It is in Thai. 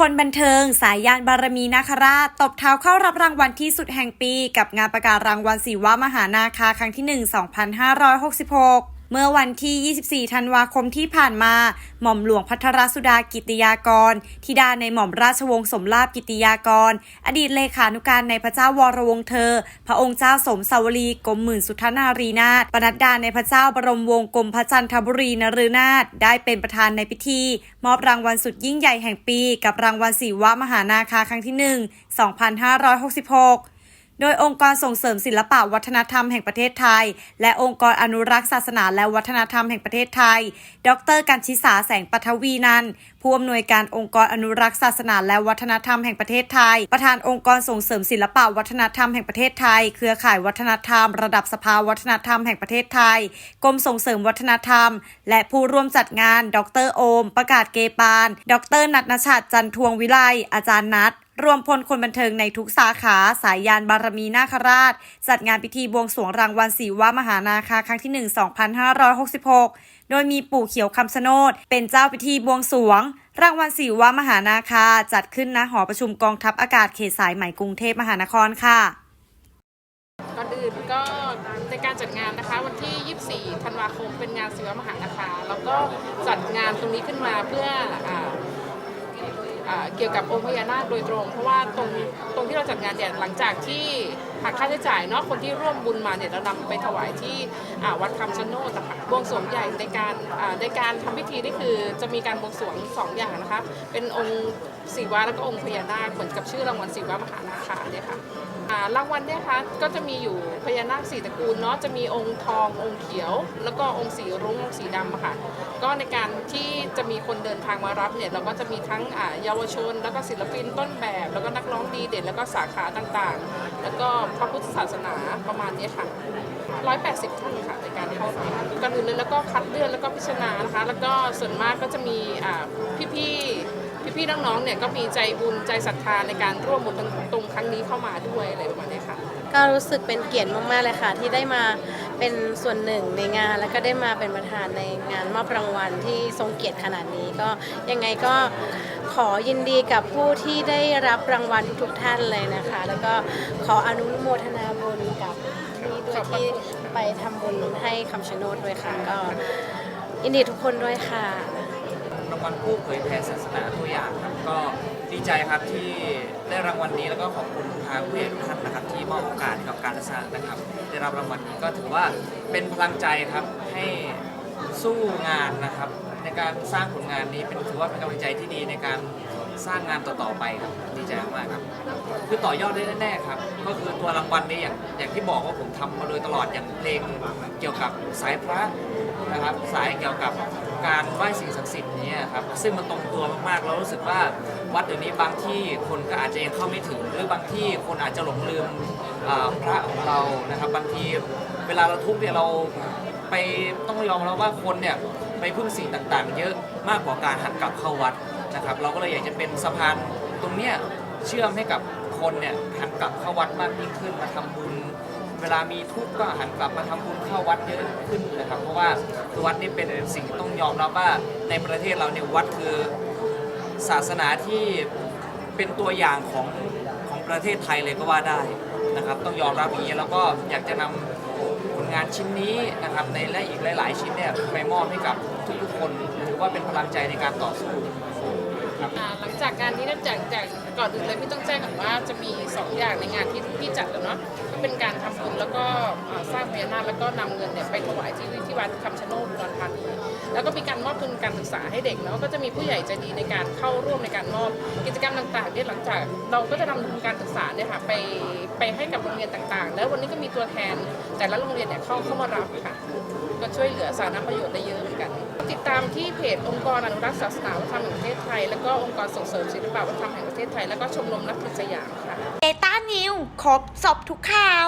คนบันเทิงสายยานบารมีนาคราช ตบเท้าเข้ารับรางวัลที่สุดแห่งปี กับงานประกาศรางวัลศิวะมหานาคาครั้งที่ 1 2566เมื่อวันที่ 24 ธันวาคมที่ผ่านมา หม่อมหลวงพัทรสุดากิติยากร ธิดาในหม่อมราชวงศ์สมราชกิติยากร อดีตเลขานุการในพระเจ้าวรวงศ์เธอ พระองค์เจ้าสมสาวรีกรมหมื่นสุทนารีนาถปนัดดาในพระเจ้าบรมวงศ์กรมพระจันทบุรีนฤนาถได้เป็นประธานในพิธี มอบรางวัลสุดยิ่งใหญ่แห่งปี กับรางวัลศิวะมหานาคาครั้งที่ 1 2566 โดยองค์กรส่งเสริมศิลปะวัฒนธรรมแห่งประเทศไทย และองค์กรอนุรักษ์ศาสนาและวัฒนธรรมแห่งประเทศไทย ดรกันชิสาแสงปัทวีนันผู้อำนวยการองค์กรอนุรักษ์ศาสนาและวัฒนธรรมแห่งประเทศไทย ประธานองค์กรส่งเสริมศิลปะวัฒนธรรมแห่งประเทศไทย เครือข่ายวัฒนธรรม ระดับสภาวัฒนธรรมแห่งประเทศไทย กรมส่งเสริมวัฒนธรรม และผู้ร่วมจัดงาน ดรโอม ประกาศเกปาน ดรนัทนชัดจันทวงวิไลอาจารย์นัท รวมพลคนบันเทิงในทุกสาขาสายยานบารมีนาคราช จัดงานพิธีบวงสรวงรางวัลศิวะมหานาคาครั้งที่ 1 2566 โดยมีปู่เขียวคำชะโนดเป็นเจ้าพิธีบวงสรวง รางวัลศิวะมหานาคาจัดขึ้นณหอประชุมกองทัพอากาศเขตสายไหมกรุงเทพมหานครค่ะก่อนอื่นก็ในการจัดงานนะคะวันที่ 24 ธันวาคมเป็นงานศิวะมหานาคาแล้วก็จัดงานตรงนี้ขึ้นมาเพื่ออ เกี่ยวกับองค์พญานาคโดยตรง เพราะว่าตรงตรงที่เราจัดงานเนี่ยหลังจากที่ หักค่าใช้จ่ายเนาะคนที่ร่วมบุญมาเนี่ยเรานำไปถวายที่วัดคำชะโนดนะคะบวงสรวงใหญ่ในการในการทำพิธีนี่คือจะมีการบวงสรวงสองอย่างนะคะเป็นองค์ศิวะแล้วก็องค์พญานาคเหมือนกับชื่อรางวัลศิวะมหานาคาเนี่ยค่ะรางวัลเนี่ยคะก็จะมีอยู่พญานาคสี่ตระกูลเนาะจะมีองค์ทององค์เขียว แล้วก็องค์สีรุ้งองค์สีดำค่ะก็ในการที่จะมีคนเดินทางมารับเนี่ยเราก็จะมีทั้งเยาวชน แล้วก็ศิลปินต้นแบบ แล้วก็นักร้องดีเด่นแล้วก็สาขาต่างๆ แล้วก็พระพุทธศาสนาประมาณนี้ค่ะ 180 ท่านค่ะในการเข้ากาก่อนอื่นเลยแล้วก็คัดเลือกแล้วก็พิจารณานะคะ แล้วก็ส่วนมากก็จะมีพี่ๆ พี่ๆน้องๆเนี่ยก็มีใจบุญใจศรัทธาในการร่วมบุญตรงครั้งนี้เข้ามาด้วยอะไรประมาณเนี้ยค่ะ ก็รู้สึกเป็นเกียรติมากๆเลยค่ะ ที่ได้มาเป็นส่วนหนึ่งในงาน แล้วก็ได้มาเป็นประธานในงานมอบรางวัลที่ทรงเกียรติขนาดนี้ก็ยังไงก็ขอยินดีกับผู้ที่ได้รับรางวัลทุกๆท่านเลยนะคะ แล้วก็ขออนุโมทนาบุญกับที่ด้วยที่ไปทำบุญให้คำชะโนดด้วยค่ะ ก็ยินดีทุกคนด้วยค่ะ รางวัลผู้เผยแผ่ศาสนาตัวอย่างครับ ก็ดี ใจครับที่ได้รางวัลนี้แล้วก็ขอบคุณทางผู้ใหญ่ทุกท่านนะครับ ที่มอบโอกาสให้กับการสร้านะครับ ได้รับรางวัลนี้ก็ถือว่าเป็นพลังใจครับให้สู้งานนะครับ ในการสร้างผลงานนี้เป็นถือว่าเป็นกำลังใจที่ดีในการ สร้างงานต่อๆไปครับดีใจมากครับ คือต่อยอดได้แน่ๆครับ ก็คือตัวรางวัลนี้อย่างอย่างที่บอกว่าผมทำมาโดยตลอดอย่างเพลงเกี่ยวกับสายพระนะครับ สายเกี่ยวกับการไหว้สิ่งศักดิ์สิทธิ์เนี้ครับซึ่งมันตรงตัวมากๆเรารู้สึกว่าวัดเดี๋ยวนี้บางที่คนก็อาจจะยังเข้าไม่ถึง หรือบางที่คนอาจจะหลงลืมอ่าพระของเรานะครับ บางทีเวลาเราทุกข์เนี่ยเราไปต้องยอมรับว่าคนเนี่ยไปพึ่งสิ่งต่างๆ เยอะมากกว่าการหันกลับเข้าวัด นะครับเราก็เลยอยากจะเป็นสะพานตรงเนี้ยเชื่อมให้กับคนเนี่ยหันกลับเข้าวัดมากยิ่งขึ้นมาทำบุญ เวลามีทุกข์ก็หันกลับมาทำบุญเข้าวัดเยอะขึ้นนะครับ เพราะว่าวัดนี่เป็นสิ่งที่ต้องยอมรับว่าในประเทศเราเนี่ยวัดคือศาสนาที่เป็นตัวอย่างของของประเทศไทยเลยก็ว่าได้นะครับ ต้องยอมรับอย่างนี้แล้วก็อยากจะนำผลงานชิ้นนี้นะครับในและอีกหลาย ๆ ชิ้นเนี่ยไปมอบให้กับทุกๆคนถือว่าเป็นพลังใจในการต่อสู้ ครับ อ่าหลังจากงานนี้นี่ยจากจากก่อนอื่นเลยพี่ต้องแจ้งก่อนว่าจะมี2อย่างในงานที่พี่จัดแล้วเนาะก็เป็นการทำบุญแล้วก็อ่าสร้างพญานาคแล้วก็นำเงินเนี่ยไปถวายที่ที่วัดคำชะโนดอุดรธานีแล้วก็มีการมอบทุนการศึกษาให้เด็กเนาะก็จะมีผู้ใหญ่ใจดีในการเข้าร่วมในการมอบกิจกรรมต่างๆเนี่ยหลังจากเราก็จะนำทุนการศึกษาเนี่ยค่ะไปไปให้กับโรงเรียนต่างๆ แล้ววันนี้ก็มีตัวแทนแต่ละโรงเรียนเนี่ยเข้าเข้ามารับค่ะ ก็ช่วยเหลือสาธารณประโยชน์ได้เยอะเหมือนกัน ติดตามที่เพจองค์กรอนุรักษ์ศาสนาวัฒนธรรมแห่งประเทศไทย และก็องค์กรส่งเสริมศิลปวัฒนธรรมแห่งประเทศไทย และก็ชมรมนักศึกษาสยามค่ะ เดต้านิวครบสอบทุกข่าว